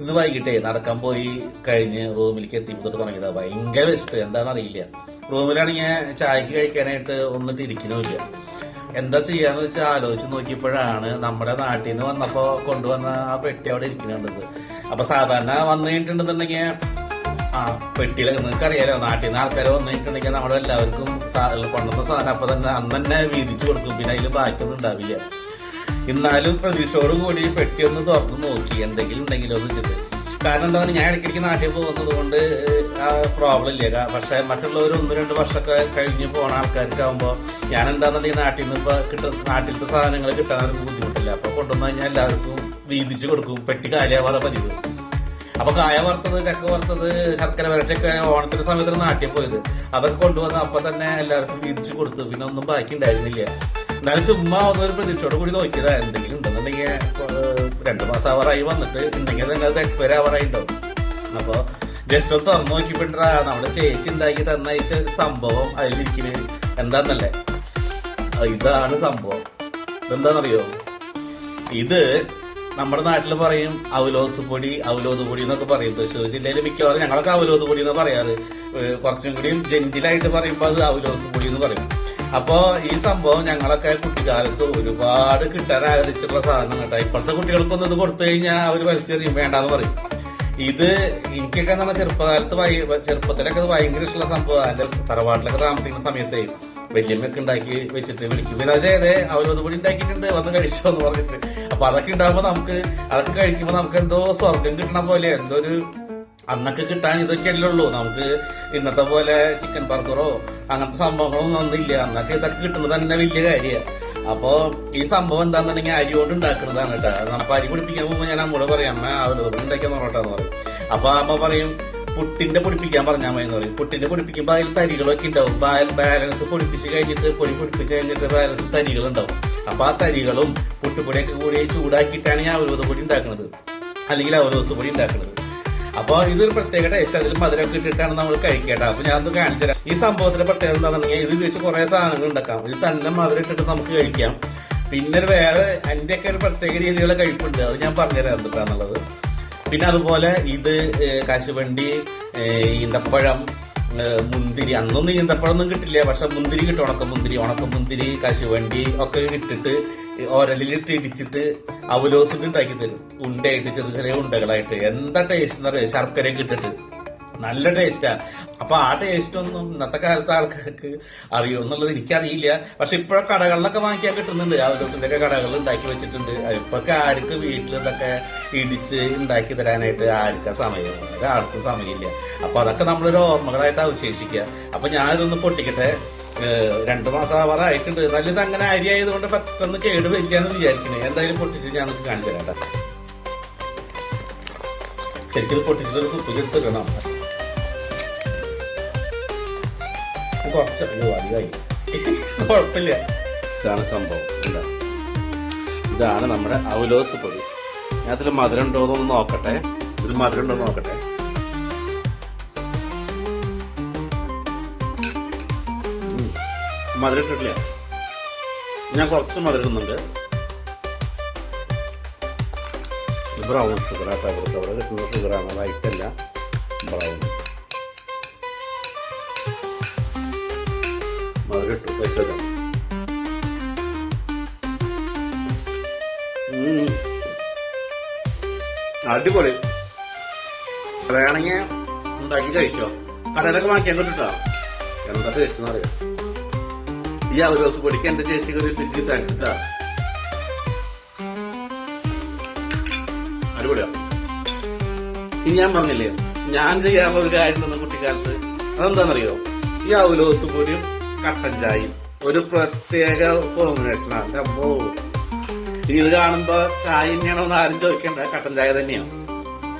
ഇന്ന് വൈകിട്ടേ നടക്കാൻ പോയി കഴിഞ്ഞ് റൂമിലേക്ക് എത്തിയപ്പോൾ തൊട്ട് തുടങ്ങിയതാ. ഭയങ്കര വിശപ്പ്. എന്താണെന്ന് അറിയില്ല റൂമിലാണെങ്കിൽ ചായക്ക് കഴിക്കാനായിട്ട് ഒന്നിട്ട് ഇരിക്കണമില്ല. എന്താ ചെയ്യാന്ന് വെച്ചാൽ ആലോചിച്ച് നോക്കിയപ്പോഴാണ് നമ്മുടെ നാട്ടിൽ നിന്ന് വന്നപ്പോ കൊണ്ടുവന്ന ആ പെട്ടി അവിടെ ഇരിക്കുന്നുണ്ടത് അപ്പൊ സാധാരണ വന്നു കഴിഞ്ഞിട്ടുണ്ടെന്നുണ്ടെങ്കിൽ ആ പെട്ടിയിലെ നിങ്ങൾക്ക് അറിയാലോ നാട്ടിൽ നിന്ന് ആൾക്കാർ വന്നിട്ടുണ്ടെങ്കിൽ നമ്മുടെ എല്ലാവർക്കും കൊണ്ടുവന്ന സാധനം അപ്പൊ തന്നെ അന്ന് തന്നെ വീതിച്ചു കൊടുക്കും. പിന്നെ അതിൽ ബാക്കിയൊന്നും ഉണ്ടാവില്ല. എന്നാലും പ്രതീക്ഷയോട് കൂടി പെട്ടി ഒന്ന് തുറന്ന് നോക്കി. എന്തെങ്കിലും ഉണ്ടെങ്കിലോ എന്ന് വെച്ചിട്ട്. കാരണം എന്താ പറയുക ഞാൻ ഇടയ്ക്കിടയ്ക്ക് നാട്ടിൽ പോകുന്നത് കൊണ്ട് ആ പ്രോബ്ലം ഇല്ല. പക്ഷേ മറ്റുള്ളവർ ഒന്ന് രണ്ട് വർഷമൊക്കെ കഴിഞ്ഞ് പോണ ആൾക്കാർക്ക് ആകുമ്പോൾ ഞാൻ എന്താണെന്നുണ്ടെങ്കിൽ നാട്ടിൽ നിന്ന് ഇപ്പോൾ കിട്ടും നാട്ടിലത്തെ സാധനങ്ങൾ കിട്ടാനൊരു ബുദ്ധിമുട്ടില്ല. അപ്പോൾ കൊണ്ടുവന്നു കഴിഞ്ഞാൽ എല്ലാവർക്കും വീതിച്ച് കൊടുക്കും. പെട്ടി കാലിയാവാറ പതിവ്. അപ്പോൾ കായ വറുത്തത് ചക്ക വറുത്തത് ശർക്കര വരട്ടൊക്കെ ഓണത്തിന്റെ സമയത്ത് നാട്ടിൽ പോയത്. അതൊക്കെ കൊണ്ടുവന്ന് അപ്പം തന്നെ എല്ലാവർക്കും വീതിച്ച് കൊടുത്തു. പിന്നെ ഒന്നും ബാക്കി ഉണ്ടായിരുന്നില്ല എന്നാലും ചുമ്മാ ഒരു പ്രതീക്ഷയോട് കൂടി നോക്കിയതാ എന്തെങ്കിലും ഉണ്ടെന്നുണ്ടെങ്കിൽ രണ്ട് മാസം അവറായി വന്നിട്ട് ഉണ്ടെങ്കിൽ നിങ്ങളത് എക്സ്പയർ അവറായി ഉണ്ടാവും അപ്പൊ ജസ്റ്റ് ഒന്ന് തുറന്നു നോക്കിയപ്പോഴാ നമ്മുടെ ചേച്ചി ഉണ്ടാക്കി തന്നയച്ച സംഭവം അതിലിരിക്കുന്നത് എന്താന്നല്ലേ? ഇതാണ് സംഭവം. ഇതെന്താണെന്നറിയോ ഇത് നമ്മുടെ നാട്ടിൽ പറയും അവലോസ് പൊടി അവലോത് പൊടി എന്നൊക്കെ പറയും. തൃശ്ശൂർ ജില്ലയിൽ മിക്കവാറും ഞങ്ങളൊക്കെ അവലോത് പൊടി എന്ന് പറയാറ്. കുറച്ചും കൂടിയും ജെന്റിലായിട്ട് പറയുമ്പോൾ അത് അവലോസ് പൊടി എന്ന് പറയും. അപ്പോ ഈ സംഭവം ഞങ്ങളൊക്കെ കുട്ടിക്കാലത്ത് ഒരുപാട് കിട്ടാൻ ആഗ്രഹിച്ചിട്ടുള്ള സാധനം കേട്ടോ. ഇപ്പോഴത്തെ കുട്ടികൾക്കൊന്നും ഇത് കൊടുത്തു കഴിഞ്ഞാൽ അവർ വലിച്ചെറിയും. വേണ്ടാന്ന് പറയും. ഇത് എനിക്കൊക്കെ നമ്മൾ ചെറുപ്പകാലത്ത് ചെറുപ്പത്തിലൊക്കെ ഭയങ്കര ഇഷ്ടമുള്ള സംഭവം. എന്റെ തറവാട്ടിലൊക്കെ താമസിക്കുന്ന സമയത്ത് വലിയമ്മയൊക്കെ ഉണ്ടാക്കി വെച്ചിട്ട് വിളിക്കും. വിരാജയതേ അവരത് കൂടി ഉണ്ടാക്കിയിട്ടുണ്ട്. വന്ന് കഴിച്ചോ എന്ന് പറഞ്ഞിട്ട്. അപ്പൊ അതൊക്കെ ഉണ്ടാകുമ്പോ നമുക്ക് അതൊക്കെ കഴിക്കുമ്പോൾ നമുക്ക് എന്തോ സ്വർഗം കിട്ടണ പോലെ എന്തോ ഒരു അന്നൊക്കെ കിട്ടാൻ ഇതൊക്കെയല്ലേ ഉള്ളൂ. നമുക്ക് ഇന്നത്തെ പോലെ ചിക്കൻ ബർഗറോ അങ്ങനത്തെ സംഭവങ്ങളൊന്നും ഒന്നില്ല അന്നൊക്കെ ഇതൊക്കെ കിട്ടുന്നത് തന്നെ വലിയ കാര്യമാണ് അപ്പോ ഈ സംഭവം എന്താണെന്നുണ്ടെങ്കിൽ അരി കൊണ്ട് ഉണ്ടാക്കുന്നതാണ് കേട്ടോ. അപ്പൊ അരി പിടിപ്പിക്കാൻ പോകുമ്പോൾ ഞാൻ അമ്മോട് പറയാം അമ്മ അവലോകം ഉണ്ടാക്കിയാൽ നോട്ടാന്ന് പറയും. അപ്പൊ അമ്മ പറയും പുട്ടിന്റെ പൊടിപ്പിക്കാൻ പറഞ്ഞാൽ മതി എന്ന് പറയും. പുട്ടിന്റെ പൊടിപ്പിക്കുമ്പോൾ അതിൽ തരികളൊക്കെ ഉണ്ടാവും. ബാലൻസ് പൊടിപ്പിച്ച് കഴിഞ്ഞിട്ട് പൊടി പൊടിപ്പിച്ച് കഴിഞ്ഞിട്ട് ബാലൻസ് തരികൾ ഉണ്ടാവും അപ്പൊ ആ തരികളും പുട്ടുപൊടിയൊക്കെ കൂടി ചൂടാക്കിയിട്ടാണ് ഞാൻ അവരോധ പൊടി ഉണ്ടാക്കുന്നത്. അല്ലെങ്കിൽ അവരോസ് പൊടി ഉണ്ടാക്കുന്നത്. അപ്പൊ ഇതൊരു പ്രത്യേക ടേസ്റ്റ് അതിൽ മധുരമൊക്കെ ഇട്ടിട്ടാണ് നമ്മൾ കഴിക്കേണ്ടത്. അപ്പൊ ഞാൻ ഒന്ന് കാണിച്ചു തരാം ഈ സംഭവത്തിന്റെ പ്രത്യേകത എന്താണെന്നുണ്ടെങ്കിൽ ഇത് വെച്ച് കുറെ സാധനങ്ങൾ ഉണ്ടാക്കാം. ഇത് തന്നെ മധുരം ഇട്ടിട്ട് നമുക്ക് കഴിക്കാം. പിന്നെ വേറെ എന്റെ ഒക്കെ ഒരു പ്രത്യേക രീതിയിലുള്ള കഴിപ്പുണ്ട്. അത് ഞാൻ പറഞ്ഞുതരാം എന്തിട്ടാന്നുള്ളത് പിന്നെ അതുപോലെ ഇത് കശുവണ്ടി ഈന്തപ്പഴം മുന്തിരി. അന്നൊന്നും ഈന്തപ്പഴം ഒന്നും കിട്ടില്ല. പക്ഷെ മുന്തിരി കിട്ടും. ഉണക്ക മുന്തിരി ഉണക്ക മുന്തിരി കശുവണ്ടി ഒക്കെ ഇട്ടിട്ട് ഒരലിലിട്ട് ഇടിച്ചിട്ട് അവലോസിട്ട് ഉണ്ടാക്കി തരും. ഉണ്ടയായിട്ട് ചെറിയ ചെറിയ ഉണ്ടകളായിട്ട്. എന്താ ടേസ്റ്റ് എന്ന് അറിയാം? ശർക്കരയൊക്കെ ഇട്ടിട്ട് നല്ല ടേസ്റ്റാ അപ്പൊ ആ ടേസ്റ്റ് ഒന്നും ഇന്നത്തെ കാലത്തെ ആൾക്കാർക്ക് അറിയോ എന്നുള്ളത് എനിക്കറിയില്ല. പക്ഷെ ഇപ്പോഴൊക്കെ കടകളിലൊക്കെ വാങ്ങിക്കാൻ കിട്ടുന്നുണ്ട്. അവലോസിന്റെ ഒക്കെ കടകളിൽ ഉണ്ടാക്കി വെച്ചിട്ടുണ്ട്. ഇപ്പൊക്കെ ആർക്ക് വീട്ടിൽ ഇതൊക്കെ ഇടിച്ച് ഉണ്ടാക്കി തരാനായിട്ട് ആർക്കാ സമയം? ഒരാൾക്കും സമയമില്ല. അപ്പൊ അതൊക്കെ നമ്മളൊരു ഓർമ്മകളായിട്ട് അവശേഷിക്കുക. അപ്പൊ ഞാനിതൊന്ന് പൊട്ടിക്കട്ടെ? രണ്ടു മാസം ആവാറായിട്ടുണ്ട് എന്നാലും ഇത് അങ്ങനെ അരി ആയതുകൊണ്ട് പെട്ടെന്ന് കേട് വയ്ക്കാന്ന് വിചാരിക്കണേ. എന്തായാലും പൊട്ടിച്ച് ഞാൻ കാണിച്ചു തരാം ശരിക്കും പൊട്ടിച്ചിട്ട് ഒരു കുപ്പിക്ക് എടുത്തിടണം കുറച്ച് അധികമായി. കുഴപ്പമില്ല. ഇതാണ് സംഭവം. ഇതാണ് നമ്മുടെ അവലോസ് പൊടി. അതിൽ മധുരം ഉണ്ടോ എന്നൊന്ന് നോക്കട്ടെ. ഇതിൽ മധുരം ഉണ്ടോ നോക്കട്ടെ. മധുരം ഇട്ടിട്ടില്ല ഞാൻ കുറച്ച് മധുരം ഇടുന്നുണ്ട് ബ്രൗൺ ഷുഗർ ആട്ടോ അവർക്ക് അവിടെ കിട്ടുന്ന ഷുഗറാണ് വൈറ്റല്ല ബ്രൗൺ മധുരം വെച്ചത് അടിപൊളി. വേണമെങ്കിൽ ഉണ്ടാക്കി കഴിച്ചോ. കടയിലൊക്കെ വാങ്ങിക്കാൻ കിട്ടോ എന്താ ടേസ്റ്റ് എന്ന് അറിയാം? ഈ ദിവസം പൊടിക്ക് എന്റെ ചേച്ചിക്ക് ഒരു ടിക്കി താങ്ക്സ് ഇട്ടാ. അടിപൊളിയാ. ഇനി ഞാൻ പറഞ്ഞില്ലേ ഞാൻ ചെയ്യാറുള്ള ഒരു കാര്യം തന്നെ കുട്ടിക്കാലത്ത് അതെന്താണെന്നറിയോ? ഈ അവലോസ് പൊടിയും കട്ടൻ ചായയും ഒരു പ്രത്യേക കോമ്പിനേഷനാണ് അപ്പോ ഇത് കാണുമ്പോ ചായ തന്നെയാണോ എന്ന് ആരും ചോദിക്കേണ്ട. കട്ടൻ ചായ തന്നെയാണ്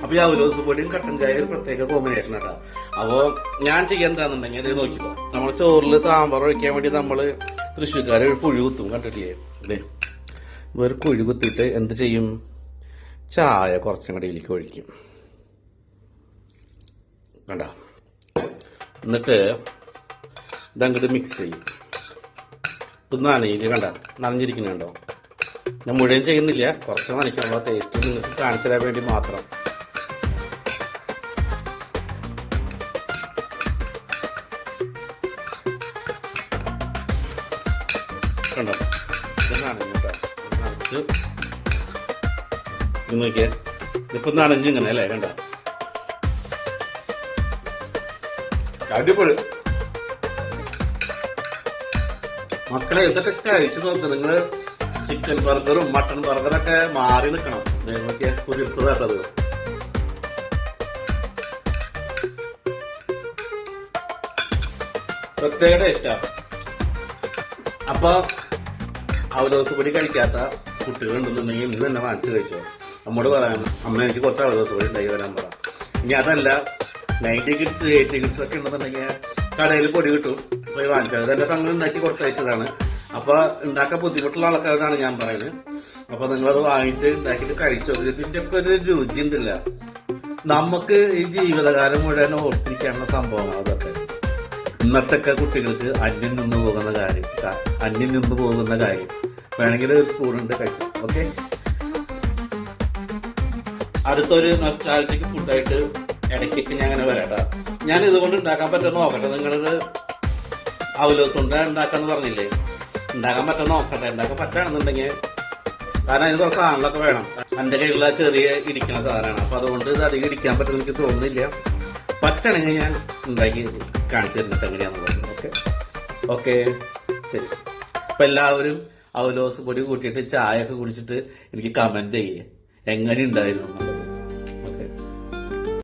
അപ്പൊ ഈ അവലോസ് പൊടിയും കട്ടൻ ചായ ഒരു പ്രത്യേക കോമ്പിനേഷൻ ആട്ടാ. അപ്പോ ഞാൻ ചെയ്യാൻ എന്താണെന്നുണ്ടെങ്കിൽ ഇത് നോക്കിക്കോ. നമ്മൾ ചോറിൽ സാമ്പാർ ഒഴിക്കാൻ വേണ്ടി നമ്മൾ തൃശ്ശൂർക്കാരെ ഒരു കുഴി കുത്തും കണ്ടിട്ടില്ലേ? അല്ലേ ഒരു കുഴി കുത്തിയിട്ട് എന്ത് ചെയ്യും? ചായ കുറച്ചും കടയിലേക്ക് ഒഴിക്കും. കണ്ട? എന്നിട്ട് ഇതങ്ങോട്ട് മിക്സ് ചെയ്യും. ഇത് നനയിൽ കണ്ട? നനഞ്ഞിരിക്കുന്നുണ്ടോ? ഞാൻ മുഴുവൻ ചെയ്യുന്നില്ല. കുറച്ച് നനയ്ക്കാനുള്ള ടേസ്റ്റ് നിങ്ങൾക്ക് കാണിച്ചു തരാൻ വേണ്ടി മാത്രം. കണ്ടോ? ഇത് നനഞ്ഞു കേട്ടോ നനച്ച് ഇത് നോക്കിയേ. ഇതിപ്പോ നനഞ്ഞു ഇങ്ങനെ അല്ലേ? കണ്ടോ? അടിപൊളി. മക്കളെ ഇതൊക്കെ കഴിച്ചു നോക്ക്. നിങ്ങൾ ചിക്കൻ ബർഗറും മട്ടൺ ബർഗറൊക്കെ മാറി നിൽക്കണം നിങ്ങൾക്ക് കുതിർത്തതാട്ടത് പ്രത്യേക ടേസ്റ്റാ അപ്പൊ അവലോസ് പൊടി കഴിക്കാത്ത കുട്ടികളുണ്ടെന്നുണ്ടെങ്കിൽ ഇന്ന് തന്നെ വാങ്ങിച്ചു കഴിച്ചോ. നമ്മോട് പറയാം അമ്മ എനിക്ക് കുറച്ച് അവലോസ് പൊടി ഉണ്ടായി വരാൻ പറ. ഇനി അതല്ല നയന്റി കിഡ്സ് എയ്റ്റി കിഡ്സ് ഒക്കെ ഉണ്ടെന്നുണ്ടെങ്കിൽ കടയിൽ പൊടി കിട്ടും പോയി വാങ്ങിച്ചത് ഇതെന്റെ അങ്ങനെ ഉണ്ടാക്കി കൊടുത്തയച്ചതാണ്. അപ്പൊ ഉണ്ടാക്കാൻ ബുദ്ധിമുട്ടുള്ള ആൾക്കാരോടാണ് ഞാൻ പറയുന്നത് അപ്പൊ നിങ്ങളത് വാങ്ങിച്ച് ഉണ്ടാക്കിയിട്ട് കഴിച്ചോ. ഇതിന്റെ ഒക്കെ ഒരു രുചി ഉണ്ടല്ല. നമുക്ക് ഈ ജീവിതകാലം മുഴുവൻ ഓർത്തിരിക്കാനുള്ള സംഭവമാണ് അതൊക്കെ. ഇന്നത്തെ ഒക്കെ കുട്ടികൾക്ക് അന്യം നിന്ന് പോകുന്ന കാര്യം അന്യം നിന്ന് പോകുന്ന കാര്യം. വേണമെങ്കിൽ ഒരു സ്പൂൺ ഉണ്ട് കഴിച്ചു? ഓക്കെ അടുത്തൊരു നൊസ്റ്റാലജിക് ഫുഡായിട്ട് ഇടയ്ക്കൊക്കെ ഞാൻ അങ്ങനെ വരാട്ടാ ഞാൻ ഇതുകൊണ്ട് ഉണ്ടാക്കാൻ പറ്റുന്ന നോക്കട്ടെ. നിങ്ങളൊരു അവലോസുണ്ട ഉണ്ട് ഉണ്ടാക്കാന്ന് പറഞ്ഞില്ലേ? ഉണ്ടാക്കാൻ പറ്റുന്ന നോക്കട്ടെ. ഉണ്ടാക്കാൻ പറ്റുകയാണെന്നുണ്ടെങ്കിൽ കാരണം അതിന് കുറച്ച് സാധനങ്ങളൊക്കെ വേണം. എന്റെ കയ്യിലുള്ള ചെറിയ ഇടിക്കണ സാധനമാണ്. അപ്പോൾ അതുകൊണ്ട് ഇത് അധികം ഇടിക്കാൻ പറ്റുമെന്ന് എനിക്ക് തോന്നുന്നില്ല. പറ്റണമെങ്കിൽ ഞാൻ ഉണ്ടാക്കി കാണിച്ചു തരുന്നത് എങ്ങനെയാണെന്ന് ഓക്കെ. ഓക്കെ. ശരി. അപ്പം എല്ലാവരും അവലോസ് പൊടി കൂട്ടിയിട്ട് ചായ ഒക്കെ കുടിച്ചിട്ട് എനിക്ക് കമന്റ് ചെയ്യേ. എങ്ങനെ ഉണ്ടായിരുന്നു? എന്നുള്ളത്